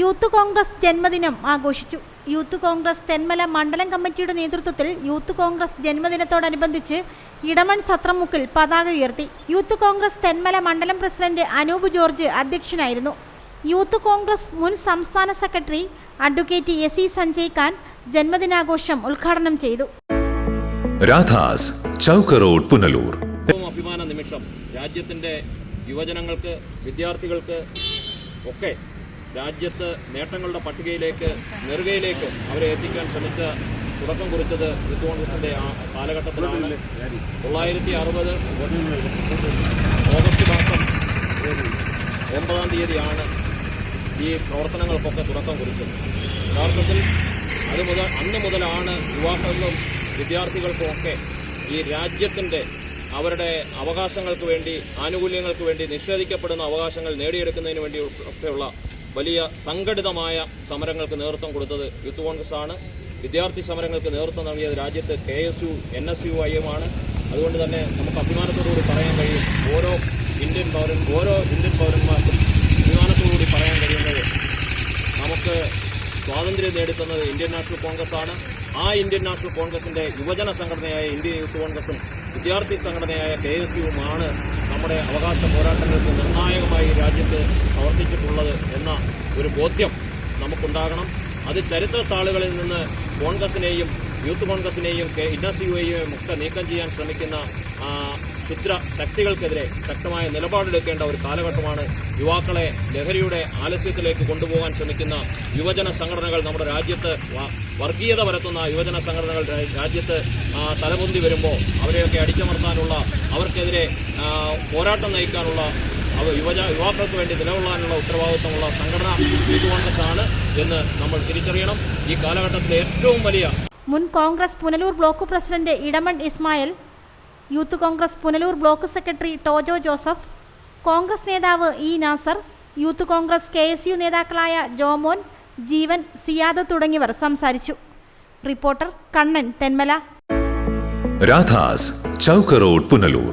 Youth Congress ജന്മദിനം ആഘോഷിച്ചു. Youth Congress Thenmala മണ്ഡലം കമ്മിറ്റിയുടെ നേതൃത്വത്തിൽ യൂത്ത് കോൺഗ്രസ് ജന്മദിനത്തോടനുബന്ധിച്ച് ഇടമൺ സത്രമുക്കിൽ പതാക ഉയർത്തി. യൂത്ത് കോൺഗ്രസ് തെന്മല മണ്ഡലം പ്രസിഡന്റ് അനൂപ് ജോർജ് അധ്യക്ഷനായിരുന്നു. യൂത്ത് കോൺഗ്രസ് മുൻ സംസ്ഥാന secretary advocate S E Sanjay Khan ജന്മദിനാഘോഷം ഉദ്ഘാടനം ചെയ്തു. രാധാസ് ചൗക്ക് റോഡ് പുനലൂർ അഭിമാന നിമിഷം രാജ്യത്തിന്റെ യുവജനങ്ങൾക്ക് വിദ്യാർത്ഥികൾക്ക് ഒക്കെ രാജ്യത്ത് നേട്ടങ്ങളുടെ പട്ടികയിലേക്ക് നെറുകയിലേക്ക് അവരെ എത്തിക്കാൻ ശ്രമിച്ച തുടക്കം കുറിച്ചത് യൂത്ത് കോൺഗ്രസിന്റെ കാലഘട്ടത്തിലാണ്. തൊള്ളായിരത്തി അറുപത് ഓഗസ്റ്റ് മാസം ഒമ്പതാം തീയതിയാണ് ഈ പ്രവർത്തനങ്ങൾക്കൊക്കെ തുടക്കം കുറിച്ചത്. യഥാർത്ഥത്തിൽ അത് മുതൽ അന്ന് മുതലാണ് യുവാക്കൾക്കും വിദ്യാർത്ഥികൾക്കും ഒക്കെ ഈ രാജ്യത്തിന്റെ അവരുടെ അവകാശങ്ങൾക്ക് വേണ്ടി ആനുകൂല്യങ്ങൾക്ക് വേണ്ടി നിഷേധിക്കപ്പെടുന്ന അവകാശങ്ങൾ നേടിയെടുക്കുന്നതിന് വേണ്ടി ഒക്കെയുള്ള വലിയ സംഘടിതമായ സമരങ്ങൾക്ക് നേതൃത്വം കൊടുത്തത് യൂത്ത് കോൺഗ്രസ് ആണ് വിദ്യാർത്ഥി സമരങ്ങൾക്ക് നേതൃത്വം നൽകിയത് രാജ്യത്ത് K S U N S U I M ആണ്. അതുകൊണ്ട് തന്നെ നമുക്ക് അഭിമാനത്തോടുകൂടി പറയാൻ കഴിയും ഓരോ ഇന്ത്യൻ പൗരൻ ഓരോ ഇന്ത്യൻ പൗരന്മാർക്കും അഭിമാനത്തോടുകൂടി പറയാൻ കഴിയുന്നത് നമുക്ക് സ്വാതന്ത്ര്യം നേടിത്തന്നത് ഇന്ത്യൻ നാഷണൽ കോൺഗ്രസ് ആണ് ആ ഇന്ത്യൻ നാഷണൽ കോൺഗ്രസിന്റെ യുവജന സംഘടനയായ ഇന്ത്യൻ യൂത്ത് കോൺഗ്രസും വിദ്യാർത്ഥി സംഘടനയായ കെ എസ് യുവുമാണ്. നമ്മുടെ അവകാശ പോരാട്ടങ്ങൾക്ക് നിർണായകമായി രാജ്യത്ത് പ്രവർത്തിച്ചിട്ടുള്ളത് എന്ന ഒരു ബോധ്യം നമുക്കുണ്ടാകണം. അത് ചരിത്ര താളുകളിൽ നിന്ന് കോൺഗ്രസിനെയും യൂത്ത് കോൺഗ്രസിനെയും എസ് യുയെയും ഒക്കെ നീക്കം ചെയ്യാൻ ശ്രമിക്കുന്ന ക്ഷുദ്ര ശക്തികൾക്കെതിരെ ശക്തമായ നിലപാടെടുക്കേണ്ട ഒരു കാലഘട്ടമാണ് യുവാക്കളെ ലഹരിയുടെ ആലസ്യത്തിലേക്ക് കൊണ്ടുപോകാൻ ശ്രമിക്കുന്ന യുവജന സംഘടനകൾ നമ്മുടെ രാജ്യത്ത് വർഗീയത പരത്തുന്ന യുവജന സംഘടനകൾ രാജ്യത്ത് തലപൊന്തി വരുമ്പോൾ അവരെയൊക്കെ അടിച്ചമർത്താനുള്ള അവർക്കെതിരെ പോരാട്ടം നയിക്കാനുള്ള അവ യുവജ യുവാക്കൾക്ക് വേണ്ടി നിലകൊള്ളാനുള്ള ഉത്തരവാദിത്വമുള്ള സംഘടന യൂത്ത് എന്ന് നമ്മൾ തിരിച്ചറിയണം. ഈ കാലഘട്ടത്തിലെ ഏറ്റവും വലിയ മുൻ Congress Punalur block president Edamon Ismail youth Congress Punalur block secretary Tojo Joseph Congress നേതാവ് E Nasar youth Congress K S U നേതാക്കളായ ജോമോൻ ജീവൻ സിയാദ് തുടങ്ങിയവർ സംസാരിച്ചു. റിപ്പോർട്ടർ കണ്ണൻ തെന്മല. രാധാസ് ചൗക്ക് റോഡ് പുനലൂർ.